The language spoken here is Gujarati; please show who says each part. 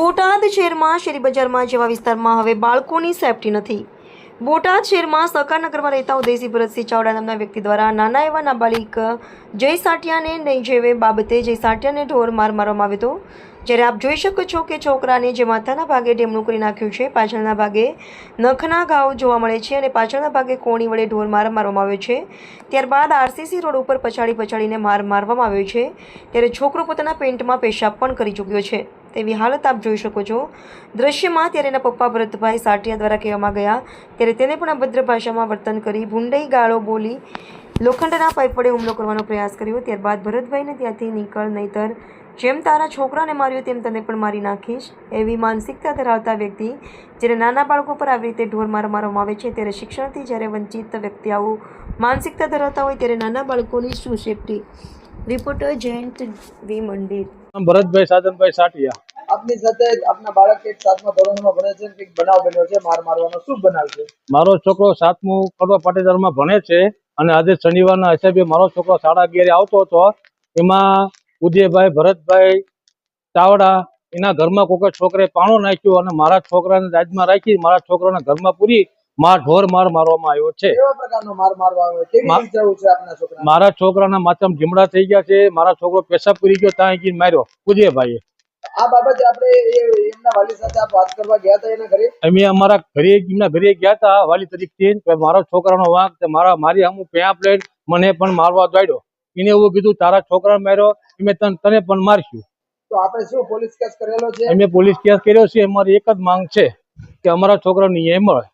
Speaker 1: બોટાદ શહેરમાં શેરી બજારમાં જેવા વિસ્તારમાં હવે બાળકોની સેફટી નથી. બોટાદ શહેરમાં સહકારનગરમાં રહેતા ઉદયસિંહ ભરતસિંહ ચાવડા નામના વ્યક્તિ દ્વારા નાના એવા નાબાલિક જય સાટિયાને નહીં જેવે બાબતે જય સાટિયાને ઢોર માર મારવામાં આવ્યો હતો. જ્યારે આપ જોઈ શકો છો કે છોકરાને જે માથાના ભાગે ડેમણું કરી નાખ્યું છે, પાછળના ભાગે નખના ઘાવ જોવા મળે છે અને પાછળના ભાગે કોણી વડે ઢોર માર મારવામાં આવ્યો છે. ત્યારબાદ આરસીસી રોડ ઉપર પછાડી પછાડીને માર મારવામાં આવ્યો છે. ત્યારે છોકરો પોતાના પેન્ટમાં પેશાબ પણ કરી ચૂક્યો છે. તેવી હાલત આપ જોઈ શકો છો. દ્રશ્યમાં ત્યારે એના પપ્પા ભરતભાઈ સાટિયા દ્વારા કહેવામાં ગયા ત્યારે તેને પણ અભદ્ર ભાષામાં વર્તન કરી ભૂંડઈ ગાળો બોલી લોખંડના પાઇપડે હુમલો કરવાનો પ્રયાસ કર્યો. ત્યારબાદ ભરતભાઈને ત્યાંથી નીકળ નહીતર જેમ તારા છોકરાને માર્યો તેમ તને પણ મારી નાખીશ એવી માનસિકતા ધરાવતા વ્યક્તિ જ્યારે નાના બાળકો પર આવી રીતે ઢોર માર મારવામાં આવે છે ત્યારે શિક્ષણથી જ્યારે વંચિત વ્યક્તિ આવું માનસિકતા ધરાવતા હોય ત્યારે નાના બાળકોની શું સેફટી રિપોર્ટર જયંત વી
Speaker 2: નામ ભરતભાઈ સાધનભાઈ સાટિયા
Speaker 3: આપની સાથે આપના બાળક એક સાતમા ધોરણમાં ભણે છે કંઈક બનાવ બન્યો છે માર મારવાનો શું બનાવ છે?
Speaker 2: મારો છોકરો સાતમું કડવા પાટીદારમાં ભણે છે અને આજે શનિવારના હિસાબે મારો છોકરો સાડા અગિયારે આવતો હતો. એમાં ઉદયભાઈ ભરતભાઈ ચાવડા એના ઘરમાં કોઈક છોકરે પાણો નાખ્યું અને મારા છોકરાને રાજમાં રાખી મારા છોકરાના ઘરમાં પૂરી માર ઢોર માર મારવામાં આવ્યો છે.
Speaker 3: માર
Speaker 2: છોકરાના? માથામાં ઢીમડા થઈ ગયા છે. મારા છોકરો પેશાબ કરી ગયો ત્યાં આગળ માર્યો. ઉદયભાઈએ
Speaker 3: આ બાબતે આપણે એમના વાલી સાથે આપ વાત કરવા ગયા હતા એના ઘરે?
Speaker 2: અમે અમારા ઘરે એમના ઘરે ગયા હતા વાલી તરીકે મારા છોકરાનો વાંક મારા મારી અમુક પેયા પ્લેટ મને પણ મારવા દોડ્યો. એને એવું કીધું તારા છોકરા માર્યો અમે તને તને પણ મારશું.
Speaker 3: તો આપણે શું પોલીસ કેસ કરેલો છે?
Speaker 2: અમે પોલીસ કેસ કર્યો છે. અમારી એક જ માંગ છે કે અમારા છોકરાને ન્યાય મળે